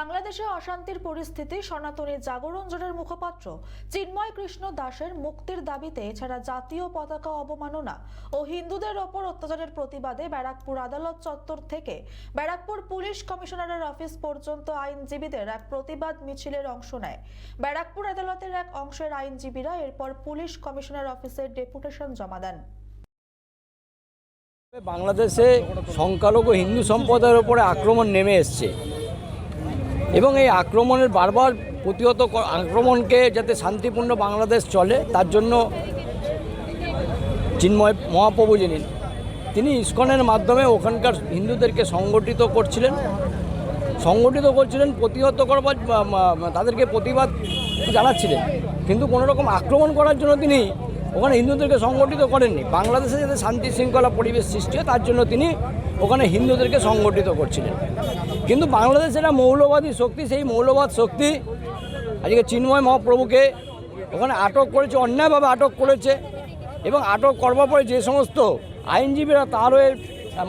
বাংলাদেশে অশান্তির পরিস্থিতি সনাতনী জাগরণ জোটের মুখপাত্র চিন্ময় কৃষ্ণ দাসের মুক্তির দাবিতে এছাড়া জাতীয় পতাকা অবমাননা ও হিন্দুদের ওপর অত্যাচারের প্রতিবাদে ব্যারাকপুর আদালত চত্বর থেকে ব্যারাকপুর পুলিশ কমিশনারের অফিস পর্যন্ত আইনজীবীদের এক প্রতিবাদ মিছিলের অংশ নেয়। ব্যারাকপুর আদালতের এক অংশের আইনজীবীরা এরপর পুলিশ কমিশনার অফিসের ডেপুটেশন জমা দেন। বাংলাদেশে সংখ্যালঘু হিন্দু সম্প্রদায়ের উপরে আক্রমণ নেমে এসছে। এবং এই আক্রমণের বারবার প্রতিহত আক্রমণকে যাতে শান্তিপূর্ণ বাংলাদেশ চলে, তার জন্য চিন্ময় মহাপ্রভু যিনি, তিনি ইস্কনের মাধ্যমে ওখানকার হিন্দুদেরকে সংগঠিত করছিলেন। সংগঠিত করছিলেন, প্রতিহত করবার তাদেরকে প্রতিবাদ জানাচ্ছিলেন। কিন্তু কোনো রকম আক্রমণ করার জন্য তিনি ওখানে হিন্দুদেরকে সংগঠিত করেননি। বাংলাদেশে যাতে শান্তি শৃঙ্খলা পরিবেশ সৃষ্টি হয়, তার জন্য তিনি ওখানে হিন্দুদেরকে সংগঠিত করছিলেন। কিন্তু বাংলাদেশের একটা মৌলবাদী শক্তি, সেই মৌলবাদ শক্তি আজকে চিন্ময় মহাপ্রভুকে ওখানে আটক করেছে, অন্যায়ভাবে আটক করেছে এবং আটক করবার পরে যে সমস্ত আইনজীবীরা তার হয়ে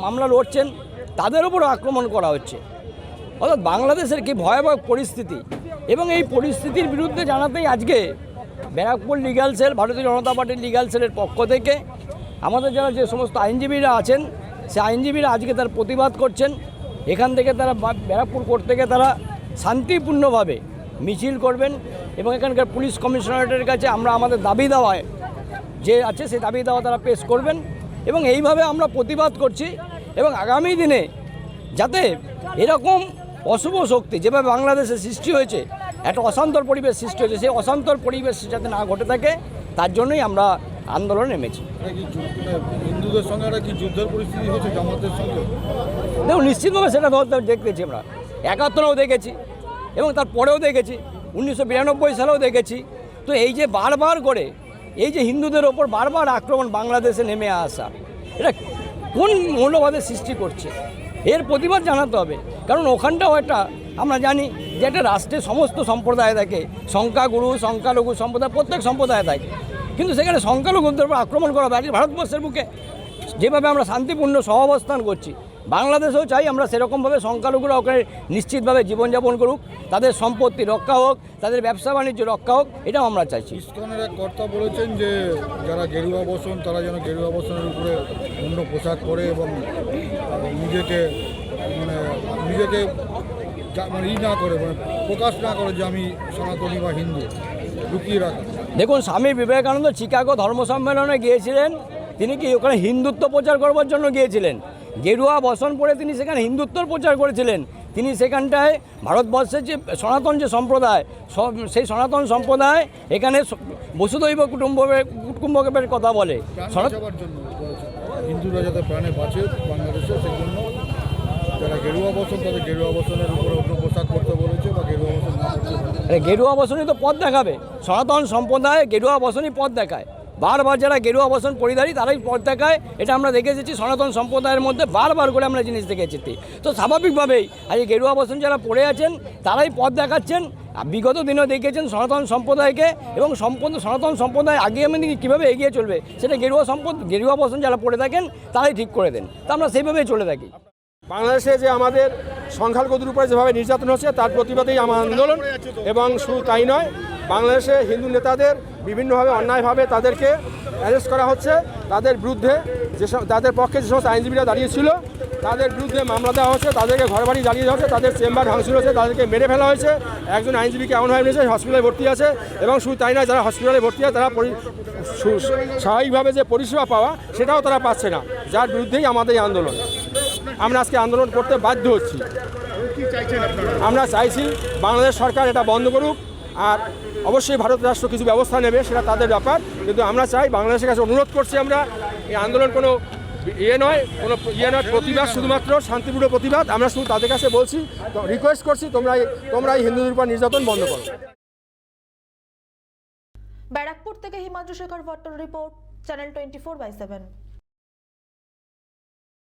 মামলা লড়ছেন, তাদের উপরও আক্রমণ করা হচ্ছে। অর্থাৎ বাংলাদেশের কি ভয়াবহ পরিস্থিতি? এবং এই পরিস্থিতির বিরুদ্ধে জানাতেই আজকে ব্যারাকপুর লিগ্যাল সেল ভারতীয় জনতা পার্টির লিগ্যাল সেলের পক্ষ থেকে। আমাদের যারা যে সমস্ত আইনজীবীরা আছেন, সে আইনজীবীরা আজকে তার প্রতিবাদ করছেন। এখান থেকে তারা ব্যারাকপুর কোর্ট থেকে তারা শান্তিপূর্ণভাবে মিছিল করবেন এবং এখানকার পুলিশ কমিশনারেটের কাছে আমরা আমাদের দাবি দেওয়ায় যে আছে, সেই দাবি দেওয়া তারা পেশ করবেন। এবং এইভাবে আমরা প্রতিবাদ করছি এবং আগামী দিনে যাতে এরকম অশুভ শক্তি যেভাবে বাংলাদেশে সৃষ্টি হয়েছে একটা অশান্তর পরিবেশ সৃষ্টি হয়েছে। সেই অশান্তর পরিবেশ যাতে না ঘটে থাকে তার জন্যই আমরা আন্দোলনে নেমেছি। হিন্দুদের সঙ্গে একটা কি যুদ্ধের পরিস্থিতি জামাতের সঙ্গে? দেখুন নিশ্চিতভাবে সেটা দেখতেছি আমরা। একাত্তরেও দেখেছি এবং তারপরেও দেখেছি। উনিশশো বিরানব্বই সালেও দেখেছি। তো এই যে বারবার করে এই যে হিন্দুদের ওপর বারবার আক্রমণ বাংলাদেশে নেমে আসা এটা কোন মৌলবাদের সৃষ্টি করছে? এর প্রতিবাদ জানাতে হবে। কারণ ওখানটাও একটা আমরা জানি যে একটা রাষ্ট্রে সমস্ত সম্প্রদায় থাকে সংখ্যাগুরু, সংখ্যালঘু সম্প্রদায়, প্রত্যেক সম্প্রদায় থাকে কিন্তু সেখানে সংখ্যালঘুদের উপর আক্রমণ করা আজকে ভারতবর্ষের বুকে। যেভাবে আমরা শান্তিপূর্ণ সহাবস্থান করছি, বাংলাদেশেও চাই আমরা সেরকমভাবে সংখ্যালঘুরা ওখানে নিশ্চিতভাবে জীবনযাপন করুক, তাদের সম্পত্তি রক্ষা হোক, তাদের ব্যবসা বাণিজ্য রক্ষা হোক, এটাও আমরা চাইছি। ইস্কনের এক কর্তা বলেছেন যে, যারা গেরুয়া বসন, তারা যেন গেরুয়া বসনের উপরে অন্য পোশাক পরে এবং নিজেকে মানে নিজেকে মানে ই না করে মানে প্রকাশ না করে যে আমি সনাতনী বা হিন্দু। লুকিয়ে রাখা। দেখুন স্বামী বিবেকানন্দ চিকাগো ধর্ম সম্মেলনে গিয়েছিলেন। তিনি কি ওখানে হিন্দুত্ব প্রচার করবার জন্য গিয়েছিলেন? গেরুয়া বসন পরে তিনি সেখানে হিন্দুত্বর প্রচার করেছিলেন। তিনি সেখানটায় ভারতবর্ষের যে সনাতন যে সম্প্রদায় সব- সেই সনাতন সম্প্রদায় এখানে বসুদৈব কুটুম্বের কুটুম্বকের কথা বলে। হিন্দুরা যাতে প্রাণে বাঁচে বাংলাদেশে সেই জন্য যারা গেরুয়া বসন, তাদের গেরুয়া বসনের উপরে অন্য পোশাক পরতে বলেছে বা গেরুয়া বসন করতে আরে গেরুয়া বসনই তো পথ দেখাবে। সনাতন সম্প্রদায় গেরুয়া বসনই পথ দেখায়। বারবার যারা গেরুয়া বসন পরিধারী, তারাই পথ দেখায়। এটা আমরা দেখে এসেছি সনাতন সম্প্রদায়ের মধ্যে বারবার করে আমরা জিনিস দেখে এসেছি তো স্বাভাবিকভাবেই আজ গেরুয়া বসন যারা পড়ে আছেন, তারাই পথ দেখাচ্ছেন। বিগত দিনেও দেখেছেন সনাতন সম্প্রদায়কে এবং সম্পদ, সনাতন সম্প্রদায় আগামী দিনে কীভাবে এগিয়ে চলবে, সেটা গেরুয়া সম্পদ, গেরুয়া বসন যারা পড়ে থাকেন, তারাই ঠিক করে দেন। তা আমরা সেইভাবেই চলে থাকি। বাংলাদেশে যে আমাদের সংখ্যালঘুদের উপরে যেভাবে নির্যাতন হচ্ছে, তার প্রতিবাদেই আমার আন্দোলন এবং শুধু তাই নয়, বাংলাদেশে হিন্দু নেতাদের বিভিন্নভাবে অন্যায়ভাবে তাদেরকে অ্যারেস্ট করা হচ্ছে। তাদের বিরুদ্ধে যেসব তাদের পক্ষে যে সমস্ত আইনজীবীরা দাঁড়িয়েছিল তাদের বিরুদ্ধে মামলা দেওয়া হচ্ছে, তাদেরকে ঘর বাড়ি দেওয়া হচ্ছে, তাদের চেম্বার ভাঙচুর হয়েছে তাদেরকে মেরে ফেলা হয়েছে। একজন আইনজীবীকে এমনভাবে মেরেছে হসপিটালে ভর্তি আছে এবং শুধু তাই নয়, যারা হসপিটালে ভর্তি আছে, তারা স্বাভাবিকভাবে যে পরিষেবা পাওয়া, সেটাও তারা পাচ্ছে না, যার বিরুদ্ধেই আমাদের আন্দোলন। আমরা আজকে আন্দোলন করতে বাধ্য হচ্ছি। আমরা চাইছি বাংলাদেশ সরকার এটা বন্ধ করুক, আর অবশ্যই ভারত রাষ্ট্র কিছু ব্যবস্থা নেবে, সেটা তাদের ব্যাপার। কিন্তু আমরা চাই বাংলাদেশের কাছে অনুরোধ করছি আমরা, এই আন্দোলন কোনো ইয়ে নয়, কোনো ইয়ে নয়, প্রতিবাদ শুধুমাত্র, শান্তিপূর্ণ প্রতিবাদ। আমরা শুধু তাদের কাছে বলছি রিকোয়েস্ট করছি তোমরা তোমরা এই হিন্দুদের উপর নির্যাতন বন্ধ করো। ব্যারাকপুর থেকে Himanshu Shekhar ভট্টর report, channel twenty four by seven.